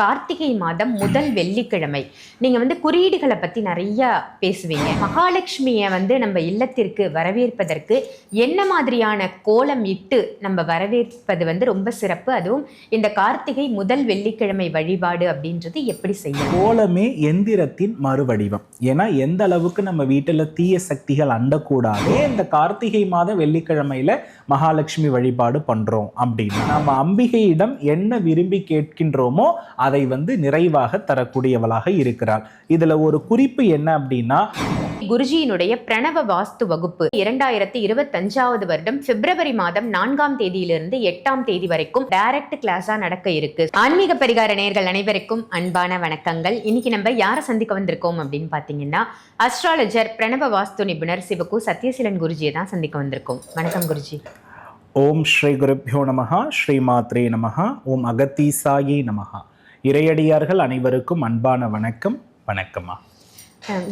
கார்த்திகை மாதம் முதல் வெள்ளிக்கிழமை. நீங்க வந்து குறியீடுகளை பத்தி நிறைய பேசுவீங்க. மகாலட்சுமியை வந்து நம்ம இல்லத்திற்கு வரவேற்பதற்கு என்ன மாதிரியான கோலம் இட்டு நம்ம வரவேற்பது வந்து ரொம்ப சிறப்பு. அதுவும் இந்த கார்த்திகை முதல் வெள்ளிக்கிழமை வழிபாடு அப்படின்றது எப்படி செய்யும் கோலமே எந்திரத்தின் மறுவடிவம். ஏன்னா எந்த அளவுக்கு நம்ம வீட்டில் தீய சக்திகள் அண்டக்கூடாதே இந்த கார்த்திகை மாத வெள்ளிக்கிழமையில மகாலட்சுமி வழிபாடு பண்றோம் அப்படின்னு நம்ம அம்பிகையிடம் என்ன விரும்பி கேட்கின்றோமோ அதை வந்து நிறைவாக தரக்கூடியவளாக இருக்கிறாள். இதுல ஒரு குறிப்பு என்ன அப்படின்னா குருஜியினுடைய பிரணவ வாஸ்து வகுப்பு இரண்டாயிரத்தி இருபத்தஞ்சாவது வருடம் பிப்ரவரி மாதம் நான்காம் தேதியிலிருந்து எட்டாம் தேதி வரைக்கும் டைரக்ட் கிளாஸா நடக்க இருக்கு. ஆன்மீக பரிகார நேர்கள் அனைவருக்கும் அன்பான வணக்கங்கள். இன்னைக்கு நம்ம யாரை சந்திக்க வந்திருக்கோம் அப்படின்னு பாத்தீங்கன்னா அஸ்ட்ராலஜர் பிரணவ வாஸ்து நிபுணர் சிவகு சத்யசீலன் குருஜியை தான் சந்திக்க வந்திருக்கோம். வணக்கம் குருஜி. ஓம் ஸ்ரீ குருப்பியோ நமஹா ஸ்ரீ மாத்ரே நமஹா ஓம் அகத்தீசாயே நமஹா. இறையடியார்கள் அனைவருக்கும் அன்பான வணக்கம். வணக்கம்மா.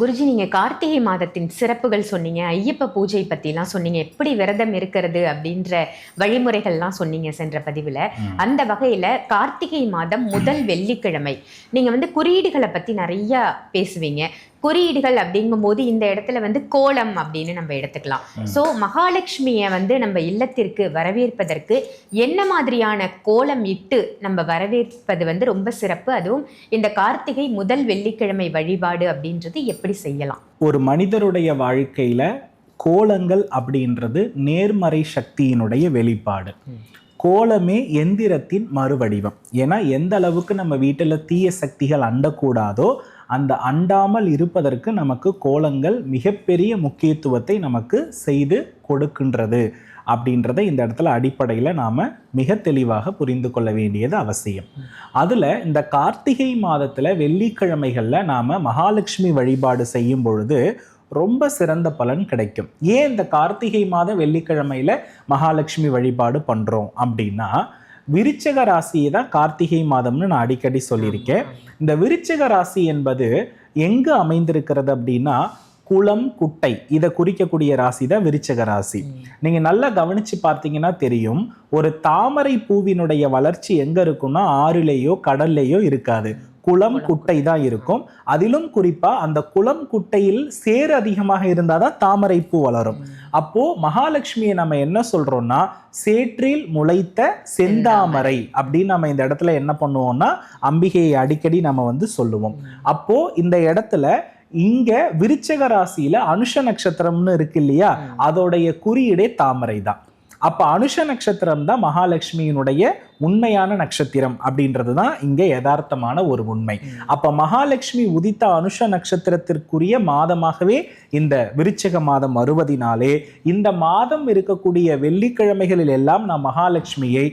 குருஜி நீங்க கார்த்திகை மாதத்தின் சிறப்புகள் சொன்னீங்க ஐயப்ப பூஜை பத்திலாம் சொன்னீங்க எப்படி விரதம் இருக்கிறது அப்படின்ற வழிமுறைகள்லாம் சொன்னீங்க சென்ற பதிவுல. அந்த வகையில கார்த்திகை மாதம் முதல் வெள்ளிக்கிழமை. நீங்க வந்து குறியீடுகளை பத்தி நிறைய பேசுவீங்க. குறியீடுகள் அப்படிங்கும்போது இந்த இடத்துல வந்து கோலம் அப்படின்னு நம்ம எடுத்துக்கலாம். சோ மகாலட்சுமியை வந்து நம்ம இல்லத்திற்கு வரவேற்பதற்கு என்ன மாதிரியான கோலம் இட்டு நம்ம வரவேற்பது வந்து ரொம்ப சிறப்பு. அதுவும் இந்த கார்த்திகை முதல் வெள்ளிக்கிழமை வழிபாடு அப்படின்றது எப்படி செய்யலாம்? ஒரு மனிதருடைய வாழ்க்கையில கோலங்கள் அப்படின்றது நேர்மறை சக்தியினுடைய வெளிப்பாடு. கோலமே எந்திரத்தின் மறுவடிவம். ஏன்னா எந்த அளவுக்கு நம்ம வீட்டில் தீய சக்திகள் அண்டக்கூடாதோ அந்த அண்டாமல் இருப்பதற்கு நமக்கு கோலங்கள் மிகப்பெரிய முக்கியத்துவத்தை நமக்கு செய்து கொடுக்கின்றது அப்படின்றத இந்த இடத்துல அடிப்படையில் நாம் மிக தெளிவாக புரிந்து கொள்ள வேண்டியது அவசியம். அதில் இந்த கார்த்திகை மாதத்தில் வெள்ளிக்கிழமைகளில் நாம் மகாலட்சுமி வழிபாடு செய்யும் பொழுது ரொம்ப சிறந்த பலன் கிடைக்கும். ஏன் இந்த கார்த்திகை மாத வெள்ளிக்கிழமையில் மகாலட்சுமி வழிபாடு பண்ணுறோம் அப்படின்னா விருச்சக ராசியை தான் கார்த்திகை மாதம்னு நான் அடிக்கடி சொல்லியிருக்கேன். இந்த விருச்சக ராசி என்பது எங்கு அமைந்திருக்கிறது அப்படின்னா குளம் குட்டை இதை குறிக்கக்கூடிய ராசி தான் விருச்சக ராசி. நீங்க நல்லா கவனிச்சு பார்த்தீங்கன்னா தெரியும் ஒரு தாமரை பூவினுடைய வளர்ச்சி எங்க இருக்கும்னா ஆறுலேயோ கடல்லையோ இருக்காது. குளம் குட்டை தான் இருக்கும். அதிலும் குறிப்பா அந்த குளம் குட்டையில் சேர் அதிகமாக இருந்தால் தான் தாமரை பூ வளரும். அப்போ மகாலட்சுமியை நம்ம என்ன சொல்றோம்னா சேற்றில் முளைத்த செந்தாமரை அப்படின்னு நம்ம இந்த இடத்துல என்ன பண்ணுவோம்னா அம்பிகையை அடிக்கடி நம்ம வந்து சொல்லுவோம். அப்போ இந்த இடத்துல இங்க விருச்சக ராசியில அனுஷ நட்சத்திரம்னு இருக்கு இல்லையா? அதோடைய குறியீடே தாமரை தான். அப்ப அனுஷ நட்சத்திரம் தான் மகாலட்சுமியினுடைய உண்மையான நட்சத்திரம் அப்படின்றது தான் இங்க யதார்த்தமான ஒரு உண்மை. அப்ப மகாலட்சுமி உதித்த அனுஷ நட்சத்திரத்திற்குரிய மாதமாகவே இந்த விருச்சிக மாதம் வருவதினாலே இந்த மாதம் இருக்கக்கூடிய வெள்ளிக்கிழமைகளில் எல்லாம் நாம் மகாலட்சுமியை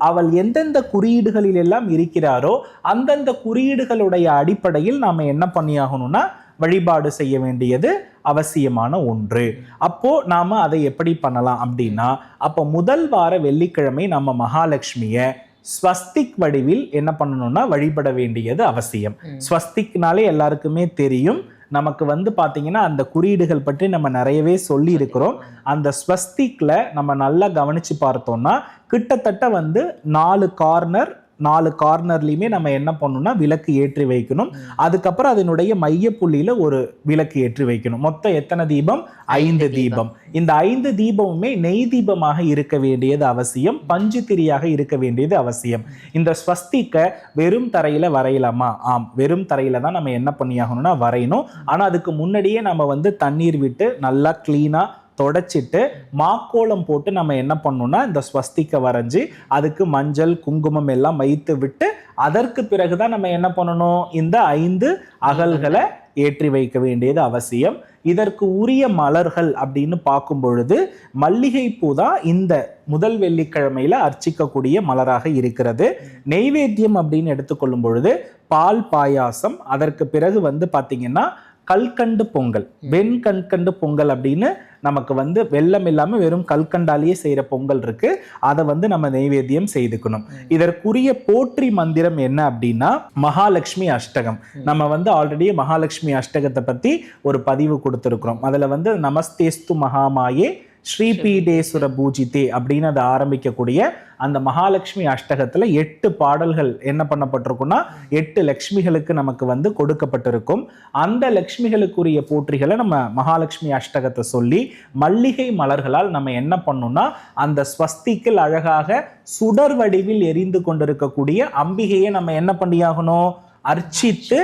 அவள் எந்தெந்த குறியீடுகளில் எல்லாம் இருக்கிறாரோ அந்தந்த குறியீடுகளுடைய அடிப்படையில் நாம என்ன பண்ணியாகணும்னா வழிபாடு செய்ய வேண்டியது அவசியமான ஒன்று. அப்போ நாம அதை எப்படி பண்ணலாம் அப்படின்னா அப்போ முதல் வார வெள்ளிக்கிழமை நம்ம மகாலட்சுமிய ஸ்வஸ்திக் வடிவில் என்ன பண்ணணும்னா வழிபட வேண்டியது அவசியம். ஸ்வஸ்திக்னாலே எல்லாருக்குமே தெரியும். நமக்கு வந்து பாத்தீங்கன்னா அந்த குறியீடுகள் பற்றி நம்ம நிறையவே சொல்லி இருக்கிறோம் அந்த ஸ்வஸ்திக்ல நம்ம நல்லா கவனிச்சு பார்த்தோம்னா கிட்டத்தட்ட வந்து நாலு கார்னர் நாலு கார்னர்லையுமே நம்ம என்ன பண்ணணும்னா விளக்கு ஏற்றி வைக்கணும். அதுக்கப்புறம் அதனுடைய மைய புள்ளியில ஒரு விளக்கு ஏற்றி வைக்கணும். மொத்தம் எத்தனை தீபம்? ஐந்து தீபம். இந்த ஐந்து தீபமுமே நெய் தீபமாக இருக்க வேண்டியது அவசியம். பஞ்சு திரியாக இருக்க வேண்டியது அவசியம். இந்த ஸ்வஸ்திக்க வெறும் தரையில வரையலாமா? ஆம். வெறும் தரையில தான் நம்ம என்ன பண்ணியாகணும்னா வரையணும். ஆனா அதுக்கு முன்னாடியே நம்ம வந்து தண்ணீர் விட்டு நல்லா கிளீனா தொடச்சிட்டு மாக்கோலம் போட்டு நம்ம என்ன பண்ணணும்னா இந்த ஸ்வஸ்திக்க வரைஞ்சி அதுக்கு மஞ்சள் குங்குமம் எல்லாம் வைத்து விட்டு அதற்கு பிறகுதான் நம்ம என்ன பண்ணணும்? இந்த ஐந்து அகல்களை ஏற்றி வைக்க வேண்டியது அவசியம். இதற்கு உரிய மலர்கள் அப்படின்னு பார்க்கும் பொழுது மல்லிகை பூ தான் இந்த முதல் வெள்ளிக்கிழமையில அர்ச்சிக்கக்கூடிய மலராக இருக்கிறது. நெய்வேத்தியம் அப்படின்னு எடுத்துக்கொள்ளும் பொழுது பால் பாயாசம் அதற்கு பிறகு வந்து பாத்தீங்கன்னா கல்கண்டு பொங்கல் வெண் கல்கண்டு பொங்கல் அப்படின்னு நமக்கு வந்து வெள்ளம் இல்லாம வெறும் கல்கண்டாலேயே செய்யற பொங்கல் இருக்கு. அதை வந்து நம்ம நெய்வேத்தியம் செய்துக்கணும். இதற்குரிய போற்றி மந்திரம் என்ன அப்படின்னா மகாலட்சுமி அஷ்டகம். நம்ம வந்து ஆல்ரெடி மகாலட்சுமி அஷ்டகத்தை பத்தி ஒரு பதிவு கொடுத்துருக்குறோம். அதுல வந்து நமஸ்தேஸ்து மகாமாயே ஸ்ரீபீடேஸ்வர பூஜிதே அப்படின்னு அதை ஆரம்பிக்கக்கூடிய அந்த மகாலட்சுமி அஷ்டகத்துல எட்டு பாடல்கள் என்ன பண்ணப்பட்டிருக்கும்னா எட்டு லக்ஷ்மிகளுக்கு நமக்கு வந்து கொடுக்கப்பட்டிருக்கும். அந்த லக்ஷ்மிகளுக்குரிய போற்றிகளை நம்ம மகாலட்சுமி அஷ்டகத்தை சொல்லி மல்லிகை மலர்களால் நம்ம என்ன பண்ணோம்னா அந்த ஸ்வஸ்திக்கில் அழகாக சுடர் வடிவில் எரிந்து கொண்டிருக்கக்கூடிய அம்பிகையை நம்ம என்ன பண்ணியாகணும்? அர்ச்சித்து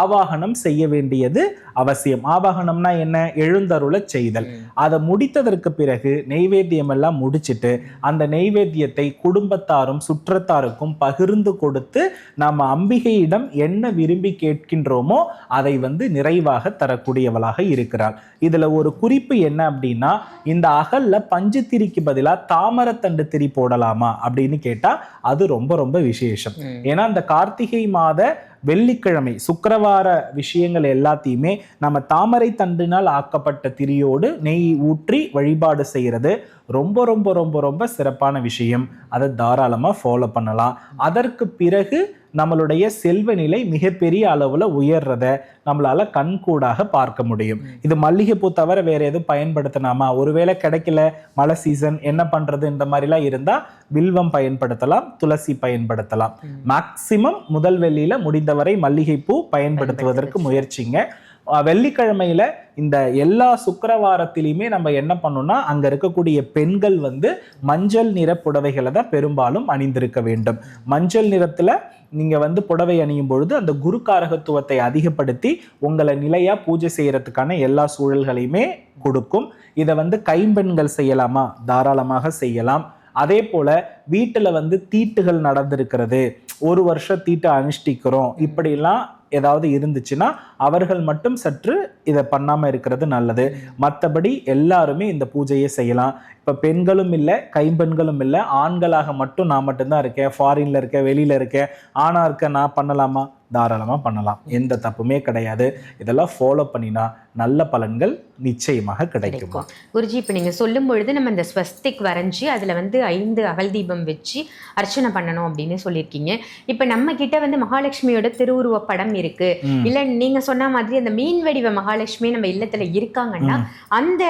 ஆவாகனம் செய்ய வேண்டியது அவசியம். ஆவாகனம்னா என்ன? எழுந்தருளச் செய்தல். அதை முடித்ததற்கு பிறகு நெய்வேத்தியம் எல்லாம் முடிச்சிட்டு அந்த நெய்வேத்தியத்தை குடும்பத்தாரும் சுற்றத்தாருக்கும் பகிர்ந்து கொடுத்து நம்ம அம்பிகையிடம் என்ன விரும்பி கேட்கின்றோமோ அதை வந்து நிறைவாக தரக்கூடியவளாக இருக்கிறாள். இதுல ஒரு குறிப்பு என்ன அப்படின்னா இந்த அகல்ல பஞ்சு திரிக்கு பதிலா தாமரத்தண்டு திரி போடலாமா அப்படின்னு கேட்டா அது ரொம்ப ரொம்ப விசேஷம். ஏன்னா இந்த கார்த்திகை மாத வெள்ளிக்கிழமை சுக்கரவார விஷயங்கள் எல்லாத்தையுமே நம்ம தாமரை தண்டினால் ஆக்கப்பட்ட திரியோடு நெய் ஊற்றி வழிபாடு செய்கிறது ரொம்ப ரொம்ப ரொம்ப ரொம்ப சிறப்பான விஷயம். அதை தாராளமாக ஃபாலோ பண்ணலாம். அதற்கு பிறகு நம்மளுடைய செல்வ நிலை மிகப்பெரிய அளவில் உயர்றத நம்மளால கண்கூடாக பார்க்க முடியும். இது மல்லிகைப்பூ தவிர வேற எதுவும் பயன்படுத்தினாமா ஒருவேளை கிடைக்கல மழை சீசன் என்ன பண்றது இந்த மாதிரிலாம் இருந்தா வில்வம் பயன்படுத்தலாம் துளசி பயன்படுத்தலாம். மேக்சிமம் முதல் வெள்ளியில முடிந்தவரை மல்லிகைப்பூ பயன்படுத்துவதற்கு. முயற்சிங்க. வெள்ளிக்கிழமையில இந்த எல்லா சுக்கிரவாரத்திலையுமே நம்ம என்ன பண்ணோம்னா அங்க இருக்கக்கூடிய பெண்கள் வந்து மஞ்சள் நிற புடவைகளை தான் பெரும்பாலும் அணிந்திருக்க வேண்டும். மஞ்சள் நிறத்துல நீங்க வந்து புடவை அணியும் பொழுது அந்த குரு காரகத்துவத்தை அதிகப்படுத்தி உங்களை நிலையா பூஜை செய்யறதுக்கான எல்லா சூழல்களையுமே கொடுக்கும். இதை வந்து கைம்பெண்கள் செய்யலாமா? தாராளமாக செய்யலாம். அதே போல வீட்டுல வந்து தீட்டுகள் நடந்திருக்கிறது. ஒரு வருஷம் தீட்டை அனுஷ்டிக்கிறோம். இப்படிலாம் ஏதாவது இருந்துச்சுன்னா அவர்கள் மட்டும் சற்று இதை பண்ணாம இருக்கிறது நல்லது. மற்றபடி எல்லாருமே இந்த பூஜையை செய்யலாம். இப்ப பெண்களும் இல்லை கைம்பெண்களும் இல்லை ஆண்களாக மட்டும் நான் மட்டும்தான் இருக்கேன். ஃபாரின்ல இருக்கேன் வெளியில இருக்கேன். ஆணாக இருக்க நான் பண்ணலாமா? தாராளமா பண்ணலாம். எந்த தப்புமே கிடையாது. இதெல்லாம் ஃபாலோ பண்ணினா நல்ல பலன்கள் நிச்சயமாக கிடைக்கும். குருஜி இப்போ நீங்க சொல்லும் பொழுது நம்ம இந்த ஸ்வஸ்திக் வரைஞ்சி அதுல வந்து ஐந்து அகல் தீபம் வச்சு அர்ச்சனை பண்ணணும் அப்படின்னு சொல்லியிருக்கீங்க. இப்போ நம்ம கிட்ட வந்து மகாலட்சுமியோட திருவுருவ படம் இருக்கு. இல்ல நீங்க சொன்ன மாதிரி அந்த மீன் வடிவ மகாலட்சுமி நம்ம இல்லத்துல இருக்காங்கன்னா அந்த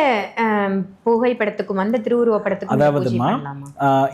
புகைப்படத்துக்கும் அந்த திருவுருவ படத்துக்கும் அதாவதுமா,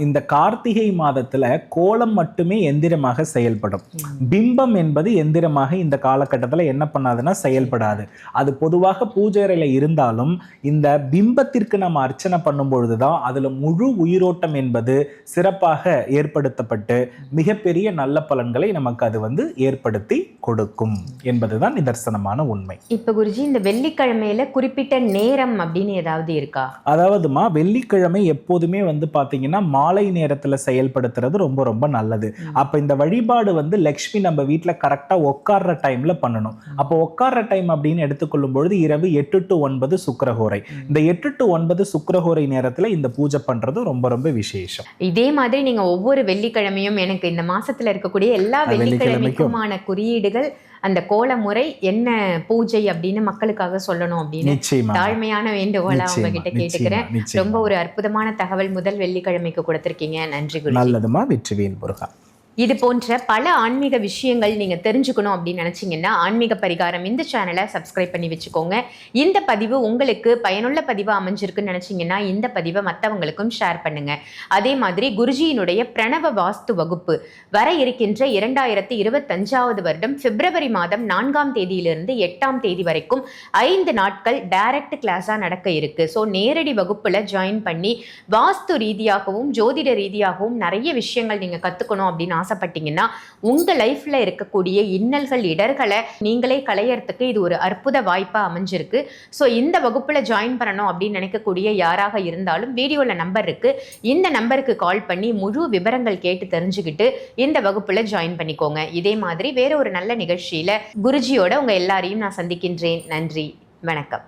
இந்த கார்த்திகை மாதத்துல கோலம் மட்டுமே எந்திரமாக செயல்படும். பிம்பம் என்பது எந்திரமாக இந்த காலகட்டத்துல என்ன பண்ணாதுன்னா செயல்படாது. அது பொதுவாக பூஜை அறையில இருந்தாலும் இந்த பிம்பத்திற்கு நம்ம அர்ச்சனை பண்ணும் பொழுதுதான் அதுல முழு உயிரோட்டம் என்பது சிறப்பாக ஏற்படுத்தப்பட்டு மிகப்பெரிய நல்ல பலன்களை நமக்கு அது வந்து ஏற்படுத்தி கொடுக்கும் என்பதுதான் நிதர்சனமான உண்மை. இப்போ குருஜி இந்த வெள்ளிக்கிழமையில குறிப்பிட்ட நேரம் அப்படின்னு ஏதாவது இருக்கா? அதாவதுமா வெள்ளிக்கிழமை எப்போதுமே வந்து பாத்தீங்கன்னா மாலை நேரத்துல செயல்படுத்துறது ரொம்ப ரொம்ப நல்லது. அப்ப இந்த வழிபாடு வந்து லக்ஷ்மி நம்ம வீட்ல கரெக்டா உட்கார்ற டைம்ல பண்ணணும். அப்போ உட்கார்ற டைம் அப்படின்னு எடுத்துக்கொள்ளும் பொழுது இரவு எட்டு டு ஒன்பது சுக்கிரஹோரை. இந்த எட்டு டு ஒன்பது சுக்கிரஹோரை நேரத்துல இந்த பூஜை பண்றது ரொம்ப ரொம்ப விசேஷம். இதே மாதிரி நீங்க ஒவ்வொரு வெள்ளிக்கிழமையும் எனக்கு இந்த மாசத்துல இருக்கக்கூடிய எல்லா வெள்ளிக்கிழமைக்குமான குறியீடுகள் அந்த கோல முறை என்ன பூஜை அப்படின்னு மக்களுக்காக சொல்லணும் அப்படின்னு தாழ்மையான வேண்டுகோளா உங்ககிட்ட கேட்டுக்கிறேன். ரொம்ப ஒரு அற்புதமான தகவல் முதல் வெள்ளிக்கிழமைக்கு கொடுத்திருக்கீங்க. நன்றி நல்லதுமா வெற்றிவேல் முருகா. இது போன்ற பல ஆன்மீக விஷயங்கள் நீங்கள் தெரிஞ்சுக்கணும் அப்படின்னு நினச்சிங்கன்னா ஆன்மீக பரிகாரம் இந்த சேனலை சப்ஸ்கிரைப் பண்ணி வச்சுக்கோங்க. இந்த பதிவு உங்களுக்கு பயனுள்ள பதிவாக அமைஞ்சிருக்குன்னு நினச்சிங்கன்னா இந்த பதிவை மற்றவங்களுக்கும் ஷேர் பண்ணுங்கள் அதே மாதிரி குருஜியினுடைய பிரணவ வாஸ்து வகுப்பு வர இருக்கின்ற இரண்டாயிரத்தி இருபத்தஞ்சாவது வருடம் பிப்ரவரி மாதம் நான்காம் தேதியிலிருந்து எட்டாம் தேதி வரைக்கும் ஐந்து நாட்கள் டைரக்ட் கிளாஸாக நடக்க இருக்குது ஸோ நேரடி வகுப்பில் ஜாயின் பண்ணி வாஸ்து ரீதியாகவும் ஜோதிட ரீதியாகவும் நிறைய விஷயங்கள் நீங்கள் கற்றுக்கணும் அப்படின்னு ஆசைப்பட்டீங்கன்னா உங்கள் லைஃப்பில் இருக்கக்கூடிய இன்னல்கள் இடர்களை நீங்களே களையறதுக்கு இது ஒரு அற்புத வாய்ப்பாக அமைஞ்சிருக்கு. ஸோ இந்த வகுப்பில் ஜாயின் பண்ணணும் அப்படின்னு நினைக்கக்கூடிய யாராக இருந்தாலும் வீடியோவில் நம்பர் இருக்குது இந்த நம்பருக்கு கால் பண்ணி முழு விவரங்கள் கேட்டு தெரிஞ்சுக்கிட்டு இந்த வகுப்பில் ஜாயின் பண்ணிக்கோங்க. இதே மாதிரி வேற ஒரு நல்ல நிகழ்ச்சியில் குருஜியோட உங்கள் எல்லாரையும் நான் சந்திக்கின்றேன். நன்றி. வணக்கம்.